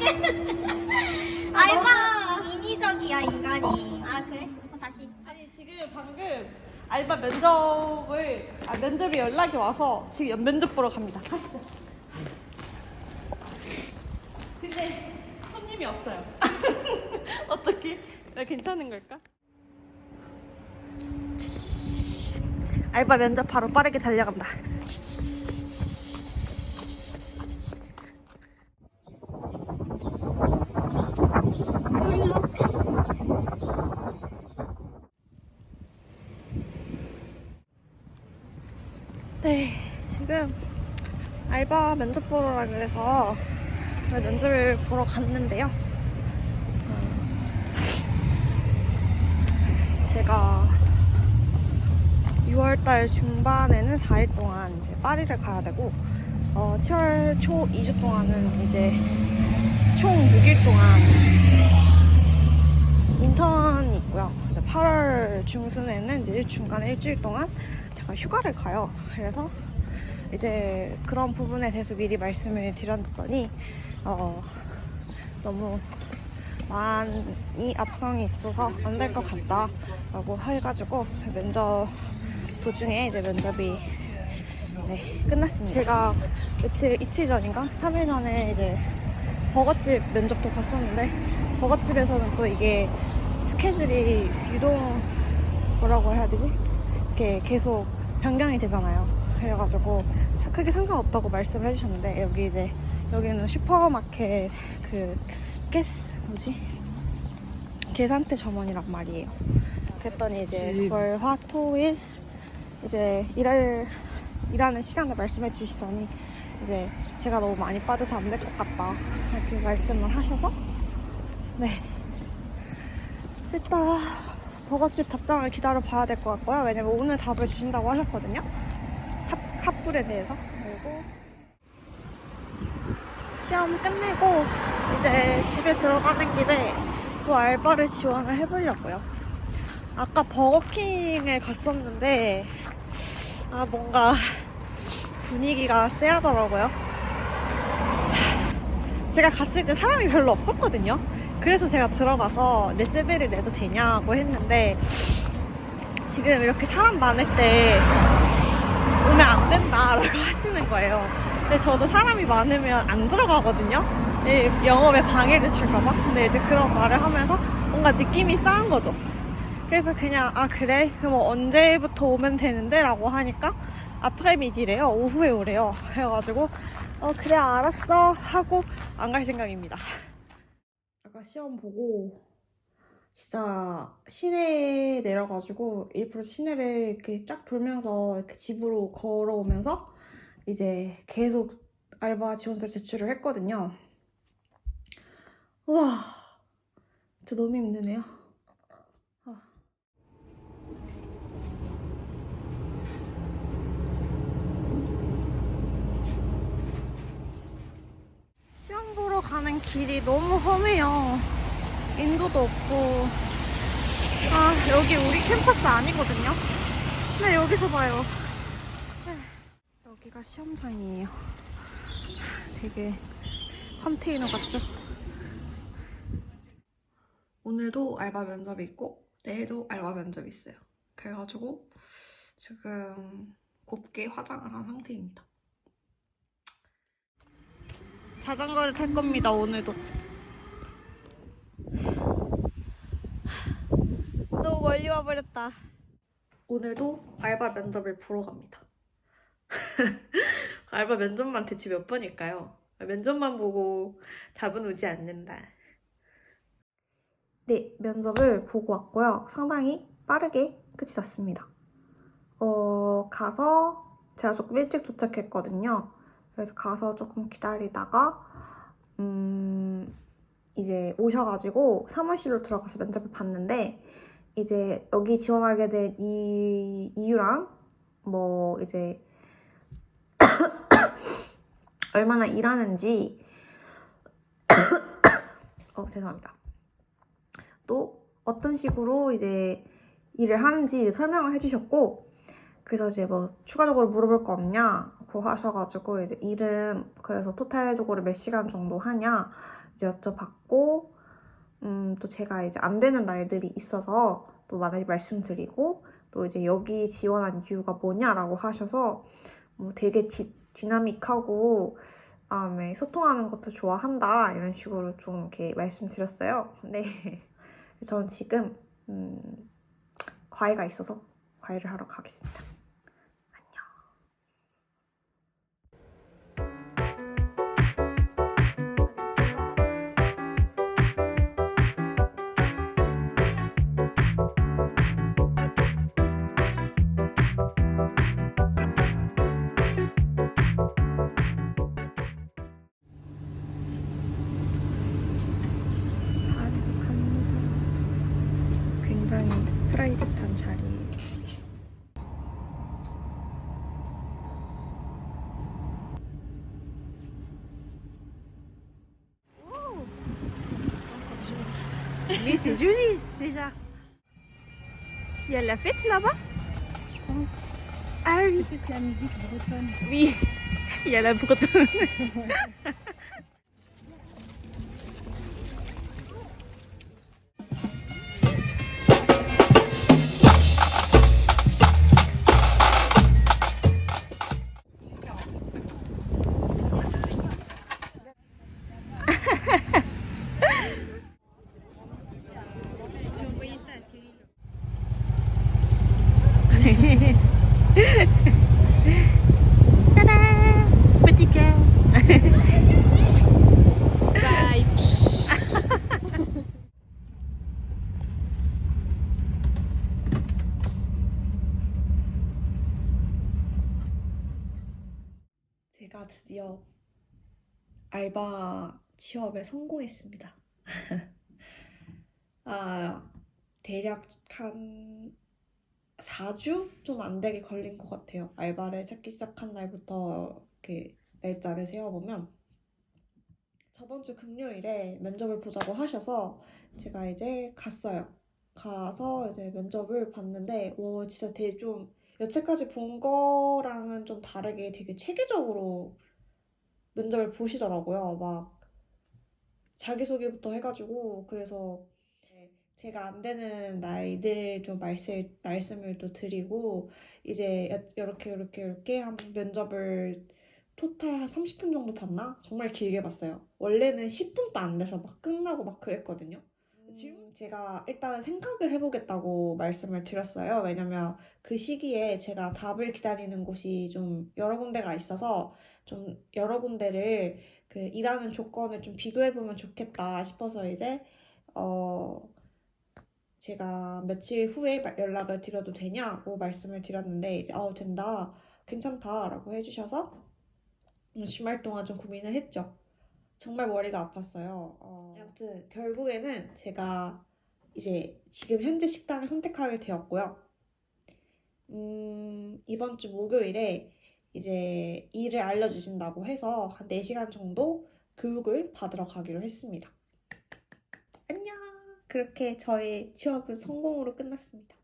아, 알바 인위적이야 인간이. 아 그래? 다시. 아니 지금 방금 알바 면접을 아, 면접이 연락이 와서 지금 연- 면접 보러 갑니다. 가시죠. 근데 손님이 없어요. 어떻게? 나 괜찮은 걸까? 알바 면접 바로 빠르게 달려간다. 지금 알바 면접 보러라 그래서 면접을 보러 갔는데요. 어, 제가 6월달 중반에는 4일 동안 이제 파리를 가야 되고, 어, 7월 초 2주 동안은 이제 총 6일 동안 인턴이 있고요. 이제 8월 중순에는 이제 중간에 일주일 동안 제가 휴가를 가요. 그래서 이제 그런 부분에 대해서 미리 말씀을 드렸더니 어, 너무 많이 앞성이 있어서 안 될 것 같다라고 해가지고 면접 도중에 이제 면접이 네, 끝났습니다. 제가 며칠 이틀 전인가 3일 전에 이제 버거집 면접도 갔었는데 버거집에서는 또 이게 스케줄이 유동 뭐라고 해야 되지? 이렇게 계속 변경이 되잖아요. 그래가지고 사- 크게 상관없다고 말씀을 해주셨는데 여기 이제 여기는 슈퍼마켓 그 게스 뭐지? 계산대 점원이란 말이에요. 그랬더니 이제 월, 화, 토, 일 이제 일할 일하는 시간을 말씀해 주시더니 이제 제가 너무 많이 빠져서 안 될 것 같다 이렇게 말씀을 하셔서 네 일단 버거집 답장을 기다려 봐야 될 것 같고요 왜냐면 오늘 답을 주신다고 하셨거든요 합, 합불에 대해서 그리고 시험 끝내고 이제 집에 들어가는 길에 또 알바를 지원을 해보려고요 아까 버거킹에 갔었는데 아 뭔가 분위기가 쎄하더라고요. 제가 갔을 때 사람이 별로 없었거든요. 그래서 제가 들어가서 내 세배를 내도 되냐고 했는데 지금 이렇게 사람 많을 때 오면 안 된다라고 하시는 거예요. 근데 저도 사람이 많으면 안 들어가거든요. 이 영업에 방해를 줄까봐. 근데 이제 그런 말을 하면서 뭔가 느낌이 싸한 거죠. 그래서 그냥 아 그래 그럼 언제부터 오면 되는데 라고 하니까 앞에 미디래요 오후에 오래요 그래가지고 어 그래 알았어 하고 안 갈 생각입니다 아까 시험 보고 진짜 시내에 내려가지고 일부러 시내를 이렇게 쫙 돌면서 이렇게 집으로 걸어오면서 이제 계속 알바 지원서를 제출을 했거든요. 우와 진짜 너무 힘드네요. 시험 보러 가는 길이 너무 험해요. 인도도 없고. 아, 여기 우리 캠퍼스 아니거든요. 근데 여기서 봐요. 네, 여기가 시험장이에요. 되게 컨테이너 같죠? 오늘도 알바 면접이 있고, 내일도 알바 면접이 있어요. 그래가지고 지금 곱게 화장을 한 상태입니다. 자전거를 탈 겁니다, 오늘도. 너무 멀리 와버렸다. 오늘도 알바 면접을 보러 갑니다. 알바 면접만 대체 몇 번일까요? 면접만 보고 답은 오지 않는다. 네, 면접을 보고 왔고요. 상당히 빠르게 끝이 났습니다. 어, 가서 제가 조금 일찍 도착했거든요. 그래서 가서 조금 기다리다가 음 이제 오셔가지고 사무실로 들어가서 면접을 봤는데 이제 여기 지원하게 된 이 이유랑 뭐 이제 얼마나 일하는지. 어 죄송합니다. 또 어떤 식으로 이제 일을 하는지 설명을 해주셨고 그래서 이제 뭐 추가적으로 물어볼 거 없냐? 고 하셔가지고 이제 일은 그래서 토탈적으로 몇 시간 정도 하냐? 이제 여쭤봤고 음, 또 제가 이제 안 되는 날들이 있어서 또 많이 말씀드리고 또 이제 여기 지원한 이유가 뭐냐라고 하셔서 뭐 되게 디, 디나믹하고 다음에 소통하는 것도 좋아한다 이런 식으로 좀 이렇게 말씀드렸어요. 근데 저는 지금 음, 과외가 있어서 과외를 하러 가겠습니다. Mais c'est joli déjà. Il y a la fête là-bas? Je pense. Ah oui, C'est peut-être la musique bretonne. oui. Il y a la bretonne. 드디어 알바 취업에 성공했습니다. 아, 대략 한 4주 좀 안 되게 걸린 것 같아요. 알바를 찾기 시작한 날부터 이렇게 날짜를 세어보면 저번 주 금요일에 면접을 보자고 하셔서 제가 이제 갔어요. 가서 이제 면접을 봤는데 와 진짜 되게 좀 여태까지 본 거랑은 좀 다르게 되게 체계적으로 면접을 보시더라고요. 막 자기소개부터 해가지고 그래서 제가 안 되는 날들 좀 말씀, 말씀을 또 드리고 이제 이렇게 이렇게 이렇게 한 면접을 토탈 한 30분 정도 봤나? 정말 길게 봤어요. 원래는 10분도 안 돼서 막 끝나고 막 그랬거든요. 질문 제가 일단은 생각을 해보겠다고 말씀을 드렸어요. 왜냐면 그 시기에 제가 답을 기다리는 곳이 좀 여러 군데가 있어서 좀 여러 군데를 그 일하는 조건을 좀 비교해보면 좋겠다 싶어서 이제 어 제가 며칠 후에 마- 연락을 드려도 되냐고 말씀을 드렸는데 이제 어 된다 괜찮다라고 해주셔서 주말 동안 좀 고민을 했죠. 정말 머리가 아팠어요. 어, 아무튼 결국에는 제가 이제 지금 현재 식당을 선택하게 되었고요. 음, 이번 주 목요일에 이제 일을 알려주신다고 해서 한 4시간 정도 교육을 받으러 가기로 했습니다. 안녕! 그렇게 저의 취업은 성공으로 끝났습니다.